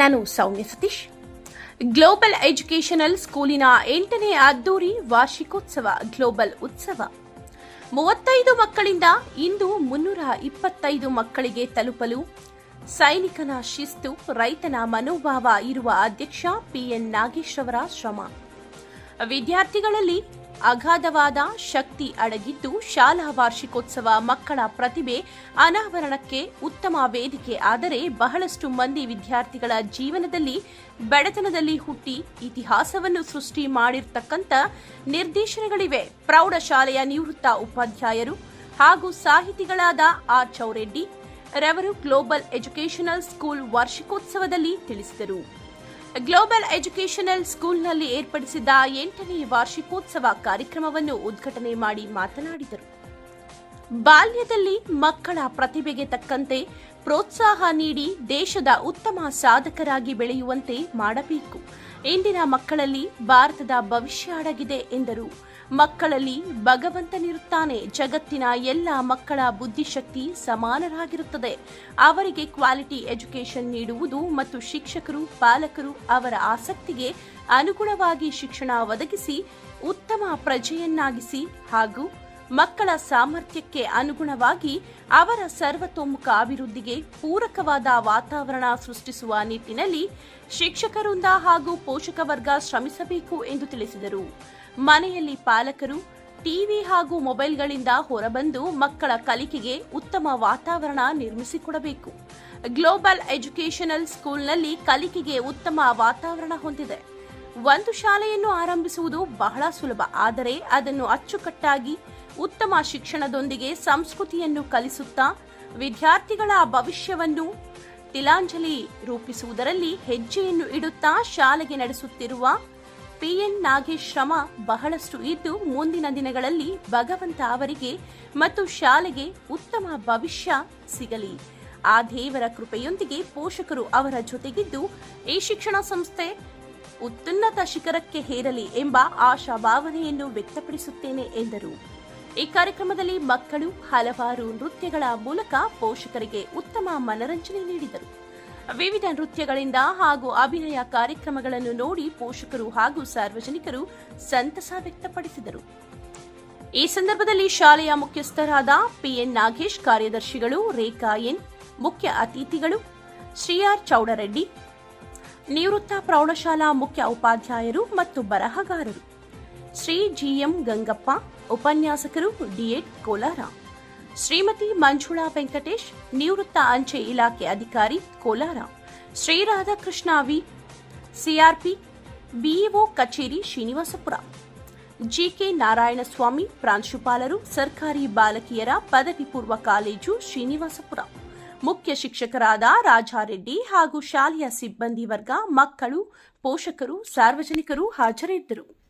ನಾನು ಸೌಮ್ಯ Satish. Global educational ಸ್ಕೂಲಿನ ಎಂಟನೇ ಅದ್ದೂರಿ ವಾರ್ಷಿಕೋತ್ಸವ ಗ್ಲೋಬಲ್ ಉತ್ಸವ ಮೂವತ್ತೈದು ಮಕ್ಕಳಿಂದ ಇಂದು ಮುನ್ನೂರ ಇಪ್ಪತ್ತೈದು ಮಕ್ಕಳಿಗೆ ತಲುಪಲು ಸೈನಿಕನ ಶಿಸ್ತು, ರೈತನ ಮನೋಭಾವ ಇರುವ ಅಧ್ಯಕ್ಷ ಪಿಎನ್ ನಾಗೇಶ್ ಅವರ ಶ್ರಮ. ವಿದ್ಯಾರ್ಥಿಗಳಲ್ಲಿ ಅಗಾಧವಾದ ಶಕ್ತಿ ಅಡಗಿದ್ದು ಶಾಲಾ ವಾರ್ಷಿಕೋತ್ಸವ ಮಕ್ಕಳ ಪ್ರತಿಭೆ ಅನಾವರಣಕ್ಕೆ ಉತ್ತಮ ವೇದಿಕೆ. ಆದರೆ ಬಹಳಷ್ಟು ಮಂದಿ ವಿದ್ಯಾರ್ಥಿಗಳ ಜೀವನದಲ್ಲಿ ಬೆಡತನದಲ್ಲಿ ಹುಟ್ಟಿ ಇತಿಹಾಸವನ್ನು ಸೃಷ್ಟಿ ಮಾಡಿರ್ತಕ್ಕಂಥ ನಿರ್ದೇಶನಗಳಿವೆ. ಪ್ರೌಢಶಾಲೆಯ ನಿವೃತ್ತ ಉಪಾಧ್ಯಾಯರು ಹಾಗೂ ಸಾಹಿತಿಗಳಾದ ಆರ್ ಚೌರೆಡ್ಡಿ ರವರು ಗ್ಲೋಬಲ್ ಎಜುಕೇಷನಲ್ ಸ್ಕೂಲ್ ವಾರ್ಷಿಕೋತ್ಸವದಲ್ಲಿ ತಿಳಿಸಿದರು. ಗ್ಲೋಬಲ್ ಎಜುಕೇಷನಲ್ ಸ್ಕೂಲ್ನಲ್ಲಿ ಏರ್ಪಡಿಸಿದ್ದ ಎಂಟನೇ ವಾರ್ಷಿಕೋತ್ಸವ ಕಾರ್ಯಕ್ರಮವನ್ನು ಉದ್ಘಾಟನೆ ಮಾಡಿ ಮಾತನಾಡಿದರು. ಬಾಲ್ಯದಲ್ಲಿ ಮಕ್ಕಳ ಪ್ರತಿಭೆಗೆ ತಕ್ಕಂತೆ ಪ್ರೋತ್ಸಾಹ ನೀಡಿ ದೇಶದ ಉತ್ತಮ ಸಾಧಕರಾಗಿ ಬೆಳೆಯುವಂತೆ ಮಾಡಬೇಕು. ಇಂದಿನ ಮಕ್ಕಳಲ್ಲಿ ಭಾರತದ ಭವಿಷ್ಯ ಅಡಗಿದೆ ಎಂದರು. ಮಕ್ಕಳಲ್ಲಿ ಭಗವಂತನಿರುತ್ತಾನೆ. ಜಗತ್ತಿನ ಎಲ್ಲ ಮಕ್ಕಳ ಬುದ್ಧಿಶಕ್ತಿ ಸಮಾನರಾಗಿರುತ್ತದೆ. ಅವರಿಗೆ ಕ್ವಾಲಿಟಿ ಎಜುಕೇಶನ್ ನೀಡುವುದು ಮತ್ತು ಶಿಕ್ಷಕರು, ಪಾಲಕರು ಅವರ ಆಸಕ್ತಿಗೆ ಅನುಗುಣವಾಗಿ ಶಿಕ್ಷಣ ಒದಗಿಸಿ, ಉತ್ತಮ ಪ್ರಜೆಯನ್ನಾಗಿಸಿ ಹಾಗೂ ಮಕ್ಕಳ ಸಾಮರ್ಥ್ಯಕ್ಕೆ ಅನುಗುಣವಾಗಿ ಅವರ ಸರ್ವತೋಮುಖ ಅಭಿವೃದ್ಧಿಗೆ ಪೂರಕವಾದ ವಾತಾವರಣ ಸೃಷ್ಟಿಸುವ ನಿಟ್ಟಿನಲ್ಲಿ ಶಿಕ್ಷಕರಿಂದ ಹಾಗೂ ಪೋಷಕ ವರ್ಗ ಶ್ರಮಿಸಬೇಕು ಎಂದು ತಿಳಿಸಿದರು. ಮನೆಯಲ್ಲಿ ಪಾಲಕರು, ಟಿವಿ ಹಾಗೂ ಮೊಬೈಲ್ಗಳಿಂದ ಹೊರಬಂದು ಮಕ್ಕಳ ಕಲಿಕೆಗೆ ಉತ್ತಮ ವಾತಾವರಣ ನಿರ್ಮಿಸಿಕೊಡಬೇಕು. ಗ್ಲೋಬಲ್ ಎಜುಕೇಷನಲ್ ಸ್ಕೂಲ್ನಲ್ಲಿ ಕಲಿಕೆಗೆ ಉತ್ತಮ ವಾತಾವರಣ ಹೊಂದಿದೆ. ಒಂದು ಶಾಲೆಯನ್ನು ಆರಂಭಿಸುವುದು ಬಹಳ ಸುಲಭ, ಆದರೆ ಅದನ್ನು ಅಚ್ಚುಕಟ್ಟಾಗಿ ಉತ್ತಮ ಶಿಕ್ಷಣದೊಂದಿಗೆ ಸಂಸ್ಕೃತಿಯನ್ನು ಕಲಿಸುತ್ತಾ ವಿದ್ಯಾರ್ಥಿಗಳ ಭವಿಷ್ಯವನ್ನು ತಿಲಾಂಜಲಿ ರೂಪಿಸುವುದರಲ್ಲಿ ಹೆಜ್ಜೆಯನ್ನು ಇಡುತ್ತಾ ಶಾಲೆಗೆ ನಡೆಸುತ್ತಿರುವ ಪಿಎನ್ ನಾಗೇಶ್ ಶ್ರಮ ಬಹಳಷ್ಟು ಇದ್ದು ಮುಂದಿನ ದಿನಗಳಲ್ಲಿ ಭಗವಂತ ಅವರಿಗೆ ಮತ್ತು ಶಾಲೆಗೆ ಉತ್ತಮ ಭವಿಷ್ಯ ಸಿಗಲಿ. ಆ ದೇವರ ಕೃಪೆಯೊಂದಿಗೆ ಪೋಷಕರು ಅವರ ಜೊತೆಗಿದ್ದು, ಈ ಶಿಕ್ಷಣ ಸಂಸ್ಥೆ ಉತ್ತುನ್ನತ ಶಿಖರಕ್ಕೆ ಹೇರಲಿ ಎಂಬ ಆಶಾಭಾವನೆಯನ್ನು ವ್ಯಕ್ತಪಡಿಸುತ್ತೇನೆ ಎಂದರು. ಈ ಕಾರ್ಯಕ್ರಮದಲ್ಲಿ ಮಕ್ಕಳು ಹಲವಾರು ನೃತ್ಯಗಳ ಮೂಲಕ ಪೋಷಕರಿಗೆ ಉತ್ತಮ ಮನರಂಜನೆ ನೀಡಿದರು. ವಿವಿಧ ನೃತ್ಯಗಳಿಂದ ಹಾಗೂ ಅಭಿನಯ ಕಾರ್ಯಕ್ರಮಗಳನ್ನು ನೋಡಿ ಪೋಷಕರು ಹಾಗೂ ಸಾರ್ವಜನಿಕರು ಸಂತಸ ವ್ಯಕ್ತಪಡಿಸಿದರು. ಈ ಸಂದರ್ಭದಲ್ಲಿ ಶಾಲೆಯ ಮುಖ್ಯಸ್ಥರಾದ ಪಿಎನ್ ನಾಗೇಶ್ ಕಾರ್ಯದರ್ಶಿಗಳು ರೇಖಾ ಎನ್, ಮುಖ್ಯ ಅತಿಥಿಗಳು ಶ್ರೀಆರ್ ಚೌಡರೆಡ್ಡಿ, ನಿವೃತ್ತ ಪ್ರೌಢಶಾಲಾ ಮುಖ್ಯ ಉಪಾಧ್ಯಾಯರು ಮತ್ತು ಬರಹಗಾರರು ಶ್ರೀ ಜಿಎಂ ಗಂಗಪ್ಪ ಉಪನ್ಯಾಸಕರು ಡಿಎಡ್ ಕೋಲಾರ. ಶ್ರೀಮತಿ ಮಂಜುಳಾ ವೆಂಕಟೇಶ್, ನಿವೃತ್ತ ಅಂಚೆ ಇಲಾಖೆ ಅಧಿಕಾರಿ Kolar. Shri Radhakrishna V. CRP BEO ಕಚೇರಿ ಶ್ರೀನಿವಾಸಪುರ. ಜಿಕೆ ನಾರಾಯಣಸ್ವಾಮಿ, ಪ್ರಾಂಶುಪಾಲರು, ಸರ್ಕಾರಿ ಬಾಲಕಿಯರ ಪದವಿ ಪೂರ್ವ ಕಾಲೇಜು ಶ್ರೀನಿವಾಸಪುರ. ಮುಖ್ಯ ಶಿಕ್ಷಕರಾದ ರಾಜಾರೆಡ್ಡಿ ಹಾಗೂ ಶಾಲೆಯ ಸಿಬ್ಬಂದಿ ವರ್ಗ ಮಕ್ಕಳು, ಪೋಷಕರು, ಸಾರ್ವಜನಿಕರು ಹಾಜರಿದ್ದರು.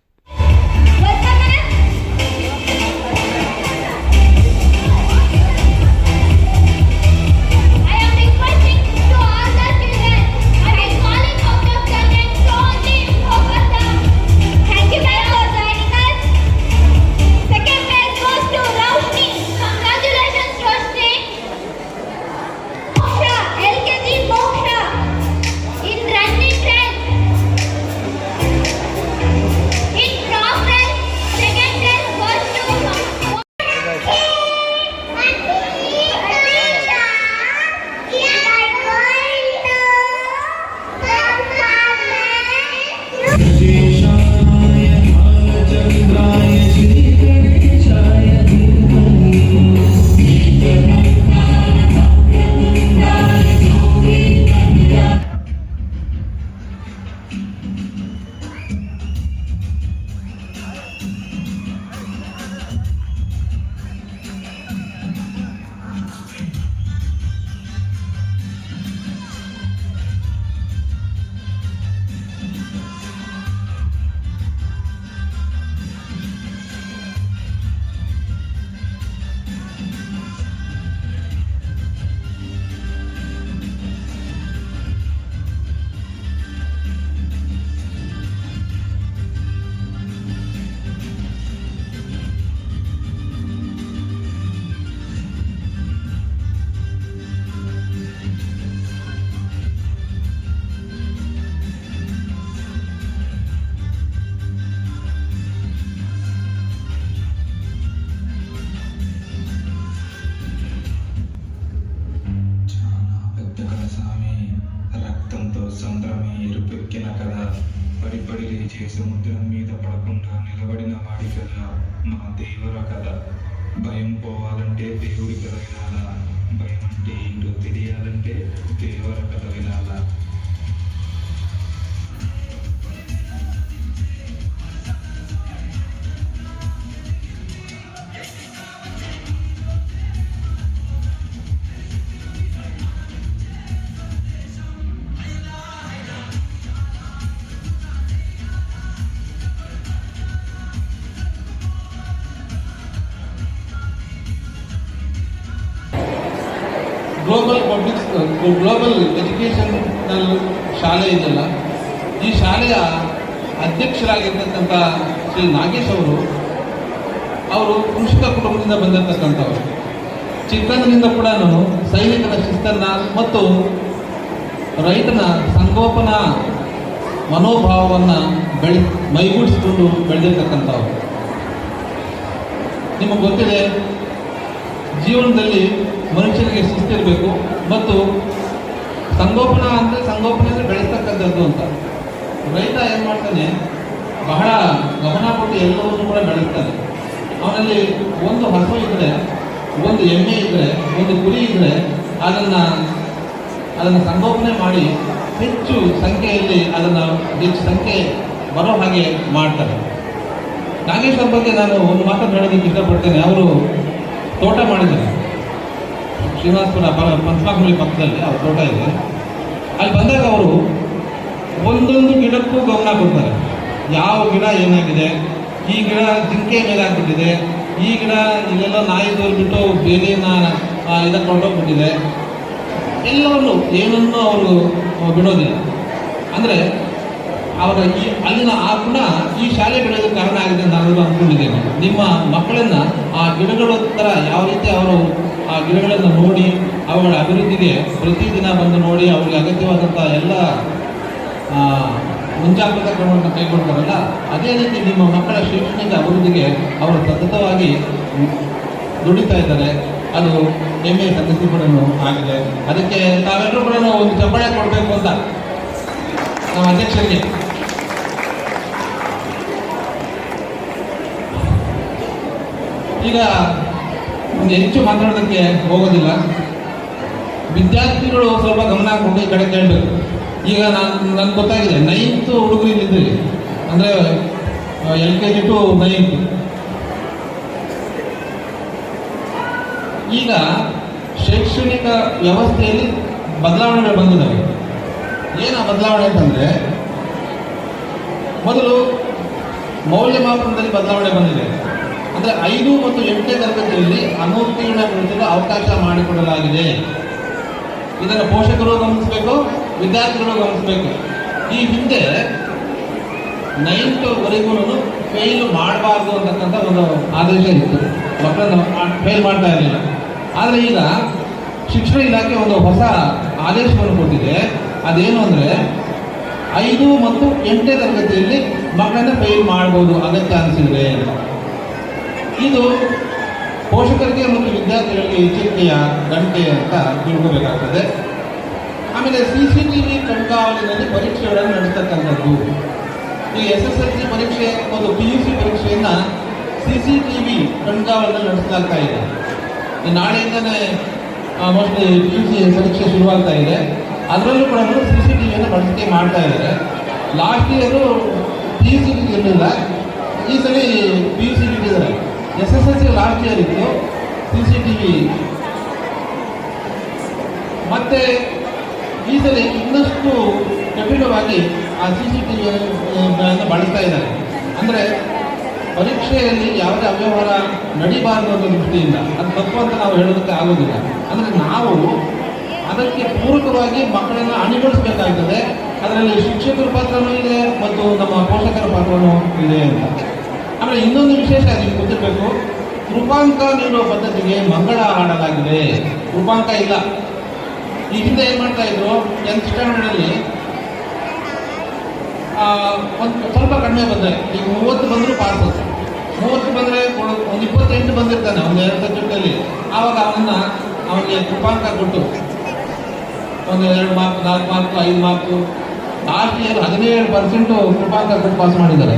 ఏ సముద్రం మీద పడకుండా నిలబడిన వాడి కథ మా దేవర కథ. భయం పోవాలంటే దేవుడి కథ వినాలా? భయం అంటే ఏంటో తెలియాలంటే దేవర కథ వినాలా? ಗ್ಲೋಬಲ್ ಎಜುಕೇಷನಲ್ ಶಾಲೆ ಇದೆಯಲ್ಲ ಈ ಶಾಲೆಯ ಅಧ್ಯಕ್ಷರಾಗಿರ್ತಕ್ಕಂಥ ಶ್ರೀ ನಾಗೇಶ್ ಅವರು ಅವರು ಕೃಷಿಕ ಕುಟುಂಬದಿಂದ ಬಂದಿರತಕ್ಕಂಥವ್ರು. ಚಿಕ್ಕಂದಿನಿಂದ ಕೂಡ ಸೈನಿಕರ ಶಿಸ್ತನ್ನ ಮತ್ತು ರೈತನ ಸಂಗೋಪನಾ ಮನೋಭಾವವನ್ನು ಬೆಳೆ, ಮೈಗೂಡಿಸಿಕೊಂಡು ಬೆಳೆದಿರ್ತಕ್ಕಂಥವ್ರು. ನಿಮಗೆ ಗೊತ್ತಿದೆ, ಜೀವನದಲ್ಲಿ ಮನುಷ್ಯನಿಗೆ ಶಿಸ್ತಿರಬೇಕು. ಮತ್ತು ಸಂಗೋಪನಾ ಅಂದರೆ ಸಂಗೋಪನೆ ಅಂದರೆ ಬೆಳೆಸ್ತಕ್ಕಂಥದ್ದು ಅಂತ. ರೈತ ಏನು ಮಾಡ್ತಾನೆ? ಬಹಳ ಗಮನ ಕೊಟ್ಟು ಎಲ್ಲವನ್ನು ಕೂಡ ಬೆಳೆಸ್ತಾನೆ. ಅವನಲ್ಲಿ ಒಂದು ಹಸು ಇದ್ದರೆ ಒಂದು ಎಮ್ಮೆ ಇದ್ದರೆ ಒಂದು ಕುರಿ ಇದ್ದರೆ ಅದನ್ನು ಅದನ್ನು ಸಂಗೋಪನೆ ಮಾಡಿ ಹೆಚ್ಚು ಸಂಖ್ಯೆಯಲ್ಲಿ ಅದನ್ನು ಹೆಚ್ಚು ಸಂಖ್ಯೆ ಬರೋ ಹಾಗೆ ಮಾಡ್ತಾರೆ. ನಾಗೇಶ್ವರ ಬಗ್ಗೆ ನಾನು ಒಂದು ಮಾತನ್ನು ಹೇಳೋದಕ್ಕೆ ಇಷ್ಟಪಡ್ತೇನೆ. ಅವರು ತೋಟ ಮಾಡಿದ್ದಾರೆ. ಶ್ರೀನಿವಾಸಪುರ ಪ- ಪಂಚಮಾಕುಳಿ ಪಕ್ಕದಲ್ಲಿ ಅವ್ರ ತೋಟ ಇದೆ. ಅಲ್ಲಿ ಬಂದಾಗ ಅವರು ಒಂದೊಂದು ಗಿಡಕ್ಕೂ ಗಮನ ಕೊಡ್ತಾರೆ. ಯಾವ ಗಿಡ ಏನಾಗಿದೆ? ಈ ಗಿಡ ಜಿಂಕೆ ಮೇಲಾಗ್ಬಿಟ್ಟಿದೆ ಈ ಗಿಡ ಇಲ್ಲೆಲ್ಲ ನಾಯಿ ತೋರ್ಬಿಟ್ಟು ಬೇಲಿನ ಇದಕ್ಕೆ ಕೊಂಡೋಗ್ಬಿಟ್ಟಿದೆ ಎಲ್ಲವನ್ನು ಏನನ್ನು ಅವರು ಬಿಡೋದಿಲ್ಲ. ಅಂದರೆ ಅವರ ಈ, ಅಲ್ಲಿನ ಆ ಗುಣ ಈ ಶಾಲೆ ಬೆಳೆಯೋದಕ್ಕೆ ಕಾರಣ ಆಗಿದೆ ಅಂತ ನಾನು ಅಂದ್ಕೊಂಡಿದ್ದೇನೆ. ನಿಮ್ಮ ಮಕ್ಕಳನ್ನ ಆ ಗಿಡಗಳ ಥರ ಯಾವ ರೀತಿ ಅವರು ಆ ಗಿಡಗಳನ್ನು ನೋಡಿ ಅವುಗಳ ಅಭಿವೃದ್ಧಿಗೆ ಪ್ರತಿದಿನ ಬಂದು ನೋಡಿ ಅವರಿಗೆ ಅಗತ್ಯವಾದಂಥ ಎಲ್ಲ ಮುಂಜಾಗ್ರತಾ ಕ್ರಮವನ್ನು ಕೈಗೊಳ್ತಾರಲ್ಲ ಅದೇ ರೀತಿ ನಿಮ್ಮ ಮಕ್ಕಳ ಶಿಕ್ಷಣದ ಅಭಿವೃದ್ಧಿಗೆ ಅವರು ಸತತವಾಗಿ ದುಡಿತಾ ಇದ್ದಾರೆ. ಅದು ಹೆಮ್ಮೆಯ ಸಂಗತಿ ಕೂಡ ಆಗಿದೆ. ಅದಕ್ಕೆ ತಾವೆಲ್ಲರೂ ಕೂಡ ಒಂದು ಚಪ್ಪಾಳೆ ಕೊಡಬೇಕು ಅಂತ ನಮ್ಮ ಅಧ್ಯಕ್ಷರಿಗೆ. ಈಗ ಹೆಚ್ಚು ಮಾತಾಡೋದಕ್ಕೆ ಹೋಗೋದಿಲ್ಲ. ವಿದ್ಯಾರ್ಥಿಗಳು ಸ್ವಲ್ಪ ಗಮನ ಕೊಟ್ಟು ಈ ಕಡೆ ಕೇಳಬೇಕು. ಈಗ ನಾನು ನನಗೆ ಗೊತ್ತಾಗಿದೆ ನೈನ್ತ್ ಹುಡುಗರು ಇಲ್ಲಿದ್ರಿ ಅಂದರೆ L K G to ninth ಈಗ ಶೈಕ್ಷಣಿಕ ವ್ಯವಸ್ಥೆಯಲ್ಲಿ ಬದಲಾವಣೆಗಳು ಬಂದಿದ್ದಾವೆ. ಏನು ಬದಲಾವಣೆ ಅಂತಂದರೆ, ಮೊದಲು ಮೌಲ್ಯಮಾಪನದಲ್ಲಿ ಬದಲಾವಣೆ ಬಂದಿದೆ. ಅಂದರೆ ಐದು ಮತ್ತು ಎಂಟನೇ ತರಗತಿಯಲ್ಲಿ ಅನುತ್ತೀರ್ಣಗೊಳಿಸಲು ಅವಕಾಶ ಮಾಡಿಕೊಡಲಾಗಿದೆ. ಇದರ ಪೋಷಕರು ಗಮನಿಸಬೇಕು, ವಿದ್ಯಾರ್ಥಿಗಳು ಗಮನಿಸಬೇಕು. ಈ ಹಿಂದೆ ನೈನ್ತ್ವರೆಗೂ ಫೇಲ್ ಮಾಡಬಾರ್ದು ಅಂತಕ್ಕಂಥ ಒಂದು ಆದೇಶ ಇತ್ತು. ಮಕ್ಕಳನ್ನು ಫೇಲ್ ಮಾಡ್ತಾ ಇರಲಿಲ್ಲ. ಆದರೆ ಈಗ ಶಿಕ್ಷಣ ಇಲಾಖೆ ಒಂದು ಹೊಸ ಆದೇಶವನ್ನು ಕೊಟ್ಟಿದೆ. ಅದೇನು ಅಂದರೆ ಐದು ಮತ್ತು ಎಂಟನೇ ತರಗತಿಯಲ್ಲಿ ಮಕ್ಕಳನ್ನ ಫೇಲ್ ಮಾಡ್ಬೋದು, ಅಗತ್ಯ ಅನಿಸಿದ್ರೆ ಇದು ಪೋಷಕರಿಗೆ ಮತ್ತು ವಿದ್ಯಾರ್ಥಿಗಳಿಗೆ ಎಚ್ಚರಿಕೆಯ ಗಂಟೆ ಅಂತ ತಿಳ್ಕೋಬೇಕಾಗ್ತದೆ. ಆಮೇಲೆ ಸಿ ಸಿ ಟಿ ವಿ ಕಣ್ಗಾವಲಿನಲ್ಲಿ ಪರೀಕ್ಷೆಗಳನ್ನು ನಡೆಸ್ತಕ್ಕಂಥದ್ದು. ಈ ಎಸ್ ಎಸ್ ಎಲ್ ಸಿ ಪರೀಕ್ಷೆ ಮತ್ತು ಪಿ ಯು ಸಿ ಪರೀಕ್ಷೆಯನ್ನು ಸಿ ಸಿ ಟಿ ವಿ ಕಣ್ಗಾವಲಿನಲ್ಲಿ ನಡೆಸಲಾಗ್ತಾ ಇದೆ. ನಾಳೆಯಿಂದನೇ ಮೋಸ್ಟ್ಲಿ ಪಿ ಯು ಸಿ ಪರೀಕ್ಷೆ ಶುರುವಾಗ್ತಾ ಇದೆ. ಅದರಲ್ಲೂ ಕೂಡ ಸಿ ಸಿ ಟಿ ವಿಯನ್ನು ಬಳಕೆ ಮಾಡ್ತಾ ಇದ್ದಾರೆ. Last year P U C ಇರಲಿಲ್ಲ. ಈ ಸಲ ಪಿ ಯು ಸಿ ಇಟ್ಟಿದ್ದಾರೆ S S L C last year ಇತ್ತು ಸಿ ಸಿ ಟಿ ವಿ ಮತ್ತೆ ಈ ಸಲ ಇನ್ನಷ್ಟು ಕಠಿಣವಾಗಿ ಆ ಸಿ ಸಿ ಟಿ ವಿಗಳನ್ನು ಬಳಸ್ತಾ ಇದ್ದಾರೆ. ಅಂದರೆ ಪರೀಕ್ಷೆಯಲ್ಲಿ ಯಾವುದೇ ಅವ್ಯವಹಾರ ನಡಿಬಾರದು ಅನ್ನೋ ದೃಷ್ಟಿಯಿಂದ ಅದು ತಪ್ಪು ಅಂತ ನಾವು ಹೇಳೋದಕ್ಕೆ ಆಗೋದಿಲ್ಲ. ಅಂದರೆ ನಾವು ಅದಕ್ಕೆ ಪೂರಕವಾಗಿ ಮಕ್ಕಳನ್ನು ಅಣಿಗೊಳಿಸಬೇಕಾಗ್ತದೆ. ಅದರಲ್ಲಿ ಶಿಕ್ಷಕರ ಪಾತ್ರನೂ ಇದೆ ಮತ್ತು ನಮ್ಮ ಪೋಷಕರ ಪಾತ್ರನೂ ಇದೆ ಅಂತ. ಆಮೇಲೆ ಇನ್ನೊಂದು ವಿಶೇಷ ನೀವು ಗೊತ್ತಿರಬೇಕು. ಕೃಪಾಂಕ ನೀಡುವ ಪದ್ಧತಿಗೆ ಮಂಗಳ ಹಾಡಲಾಗಿದೆ. ಕೃಪಾಂಕ ಇಲ್ಲ. ಈ ಹಿಂದೆ ಏನು ಮಾಡ್ತಾ ಇದ್ರು? ಟೆಂತ್ ಸ್ಟ್ಯಾಂಡರ್ಡಲ್ಲಿ ಒಂದು ಸ್ವಲ್ಪ ಕಡಿಮೆ ಬಂದರೆ, ಈಗ ಮೂವತ್ತು ಬಂದರೂ ಪಾಸ್ ಮೂವತ್ತು ಬಂದರೆ ಒಂದು ಇಪ್ಪತ್ತೆಂಟು ಬಂದಿರ್ತಾನೆ ಒಂದು ಎರಡು ಸಬ್ಜೆಕ್ಟಲ್ಲಿ ಆವಾಗ ಅವನ್ನ, ಅವನಿಗೆ ಕೃಪಾಂಕ ಕೊಟ್ಟು, ಒಂದು ಎರಡು ಮಾರ್ಕ್, ನಾಲ್ಕು ಮಾರ್ಕು, ಐದು ಮಾರ್ಕು ಲಾಸ್ಟ್ ಇಯರ್ ಹದಿನೇಳು ಪರ್ಸೆಂಟು ಕೃಪಾಂಕ ಕೊಟ್ಟು ಪಾಸ್ ಮಾಡಿದ್ದಾರೆ.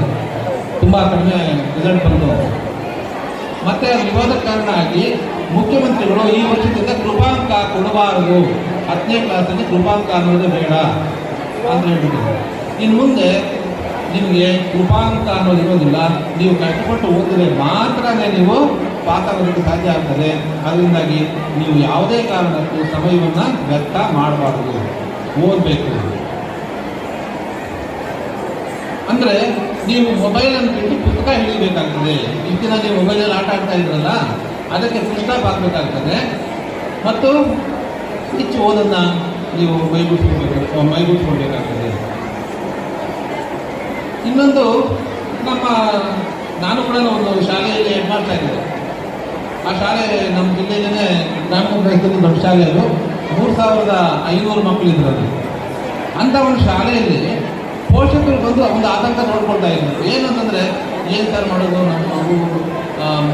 ತುಂಬ ಕಡಿಮೆ ರಿಸಲ್ಟ್ ಬಂತು. ಮತ್ತೆ ವಿವಾದ ಕಾರಣ ಆಗಿ ಮುಖ್ಯಮಂತ್ರಿಗಳು ಈ ವರ್ಷದಿಂದ ಕೃಪಾಂಕ ಕೊಡಬಾರದು. ಹತ್ತನೇ ಕ್ಲಾಸಲ್ಲಿ ಕೃಪಾಂಕ ಅನ್ನೋದು ಬೇಡ ಅಂತ ಹೇಳ್ಬಿಟ್ಟಿದ್ದಾರೆ. ಇನ್ನು ಮುಂದೆ ನಿಮಗೆ ಕೃಪಾಂಕ ಅನ್ನೋದು ಇರೋದಿಲ್ಲ. ನೀವು ಕಷ್ಟಪಟ್ಟು ಓದಿದ್ರೆ ಮಾತ್ರನೇ ನೀವು ಆಗೋದಕ್ಕೆ ಸಾಧ್ಯ ಆಗ್ತದೆ. ಅದರಿಂದಾಗಿ ನೀವು ಯಾವುದೇ ಕಾರಣಕ್ಕೂ ಸಮಯವನ್ನು ವ್ಯರ್ಥ ಮಾಡಬಾರ್ದು. ಓದಬೇಕು. ಅಂದ್ರೆ ನೀವು ಮೊಬೈಲ್ ಅನ್ನು ಬಿಟ್ಟು ಪುಸ್ತಕ ಹಿಡಿಬೇಕಾಗ್ತದೆ ಇಂದಿನ ದಿನ ನೀವು ಮೊಬೈಲಲ್ಲಿ ಆಟ ಆಡ್ತಾ ಇದ್ರಲ್ಲ, ಅದಕ್ಕೆ ಪುಸ್ತಕ ಹಾಕಬೇಕಾಗ್ತದೆ ಮತ್ತು ಹೆಚ್ಚು ಓದನ್ನ ನೀವು ಮೈಗೂಡಿಸ್ಕೊಳ್ಬೇಕು ಮೈಗೂಡಿಸ್ಕೊಳ್ಬೇಕಾಗ್ತದೆ. ಇನ್ನೊಂದು, ನಮ್ಮ, ನಾನು ಕೂಡ ಒಂದು ಶಾಲೆಯಲ್ಲಿ ಮಾಡ್ತಾ ಇದ್ದೆ ಆ ಶಾಲೆ ನಮ್ಮ ಜಿಲ್ಲೆಯಲ್ಲೇ ಗ್ರಾಮೀಣ ಪ್ರದೇಶದಲ್ಲಿ ದೊಡ್ಡ ಶಾಲೆ ಅದು. ಮೂರು ಸಾವಿರದ ಐನೂರು ಮಕ್ಕಳಿದ್ರು ಅದು. ಅಂಥ ಒಂದು ಶಾಲೆಯಲ್ಲಿ ಪೋಷಕರು ಬಂದು ಒಂದು ಆತಂಕ ನೋಡ್ಕೊಳ್ತಾ ಇದ್ರು ಏನಂತಂದ್ರೆ, ಏನು ಸರ್ ಮಾಡೋದು? ನಮ್ಮ ಮಗು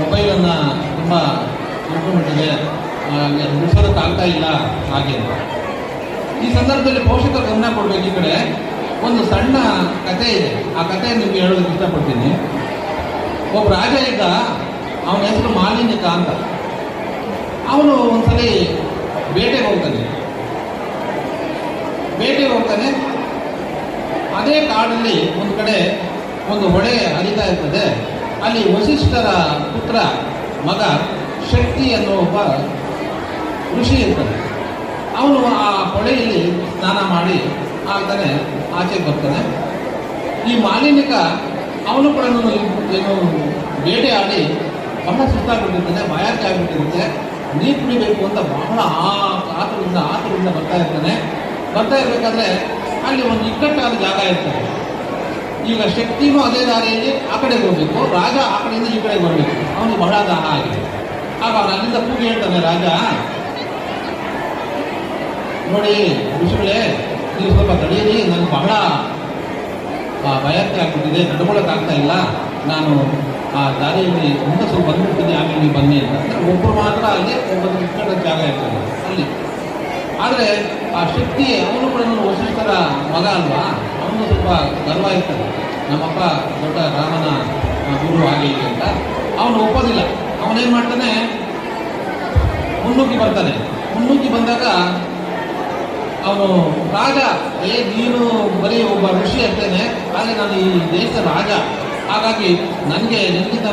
ಮೊಬೈಲನ್ನು ತುಂಬ ತಿಳ್ಕೊಂಡ್ಬಿಟ್ಟಿದೆ ಆಗ್ತಾ ಇಲ್ಲ ಹಾಗೆ. ಈ ಸಂದರ್ಭದಲ್ಲಿ ಪೋಷಕರು ಗಮನ ಕೊಡ್ಬೇಕು ಈ ಕಡೆ. ಒಂದು ಸಣ್ಣ ಕತೆ ಇದೆ. ಆ ಕತೆ ನಿಮ್ಗೆ ಹೇಳೋದಕ್ಕೆ ಇಷ್ಟಪಡ್ತೀನಿ. ಒಬ್ಬ ರಾಜ ಇದ್ದ, ಅವನ ಹೆಸರು ಮಾಲಿನ್ಯಕ ಅಂತ. ಅವನು ಒಂದ್ಸಲಿ ಬೇಟೆಗೆ ಹೋಗ್ತಾನೆ. ಬೇಟೆಗೆ ಹೋಗ್ತಾನೆ. ಅದೇ ಕಾಡಲ್ಲಿ ಒಂದು ಕಡೆ ಒಂದು ಹೊಳೆ ಹರಿತಾ ಇರ್ತದೆ. ಅಲ್ಲಿ ವಸಿಷ್ಠರ ಪುತ್ರ, ಮಗ ಶಕ್ತಿ ಅನ್ನೋ ಒಬ್ಬ ಋಷಿ ಇರ್ತಾನೆ. ಅವನು ಆ ಹೊಳೆಯಲ್ಲಿ ಸ್ನಾನ ಮಾಡಿ ಆಗ್ತಾನೆ ಆಚೆ ಬರ್ತಾನೆ. ಈ ಮಾಲಿನ್ಯಕ ಅವನು ಕೂಡ ಏನು ಬೇಟೆ ಆಡಿ ಬಹಳ ಸುಸ್ತಾಗ್ಬಿಟ್ಟಿರ್ತಾನೆ ಬಾಯಾರಿಕೆ ಆಗ್ಬಿಟ್ಟಿರುತ್ತೆ. ನೀರು ಕುಡಿಬೇಕು ಅಂತ ಬಹಳ ಆ ಆತುರದಿಂದ ಆತುರದಿಂದ ಬರ್ತಾ ಇರ್ತಾನೆ. ಬರ್ತಾ ಇರಬೇಕಾದ್ರೆ ಅಲ್ಲಿ ಒಂದು ಇಕ್ಕಟ್ಟಾದ ಜಾಗ ಇರ್ತದೆ. ಈಗ ಶಕ್ತಿನೂ ಅದೇ ದಾರಿಯಲ್ಲಿ ಆ ಕಡೆ ಹೋಗಬೇಕು, ರಾಜ ಆ ಕಡೆಯಿಂದ ಈ ಕಡೆ ಬರಬೇಕು. ಅವನು ಬಹಳ ದಾಹ ಆಗಿದೆ. ಆಗ ಅವನು ಅಲ್ಲಿಂದ ಕೂಗಿ ಹೇಳ್ತಾನೆ ರಾಜ, ನೋಡಿ, ಋಷಿಗಳೇ, ನೀವು ಸ್ವಲ್ಪ ತಡೆಯಿರಿ ನನಗೆ ಬಹಳ ಭಯಕ್ಕೆ ಆಗ್ಬಿಟ್ಟಿದೆ ನಡ್ಕೊಳ್ಳೋಕ್ಕಾಗ್ತಾ ಇಲ್ಲ. ನಾನು ಆ ದಾರಿಯಲ್ಲಿ ಸ್ವಲ್ಪ ಬಂದ್ಬಿಡ್ತೀನಿ, ಆಮೇಲೆ ನೀವು ಬನ್ನಿ ಅಂತ. ಒಬ್ಬರು ಮಾತ್ರ ಅಲ್ಲಿ ಒಬ್ಬರು ಇಕ್ಕಟ್ಟ ಜಾಗ ಇರ್ತದೆ, ಅಲ್ಲಿ. ಆದರೆ ಆ ಶಕ್ತಿ ಅವನು ಕೂಡ ನನ್ನ ವಸಿಷ್ಠರ ಮಗ ಅಲ್ವಾ? ಅವನು ಸ್ವಲ್ಪ ಗರ್ವ ಇರ್ತದೆ ನಮ್ಮಪ್ಪ ದೊಡ್ಡ ರಾಮನ ಗುರು ಆಗಲಿ ಅಂತ. ಅವನು ಒಪ್ಪೋದಿಲ್ಲ. ಅವನೇನು ಮಾಡ್ತಾನೆ? ಮುನ್ನುಗ್ಗಿ ಬರ್ತಾನೆ. ಮುನ್ನುಗ್ಗಿ ಬಂದಾಗ ಅವನು ರಾಜ, ಏ, ನೀನು ಬರೀ ಒಬ್ಬ ಋಷಿ ಅಂತೇನೆ, ಆದರೆ ನಾನು ಈ ದೇಶದ ರಾಜ. ಹಾಗಾಗಿ ನನಗೆ ನಿನ್ನಿಂದ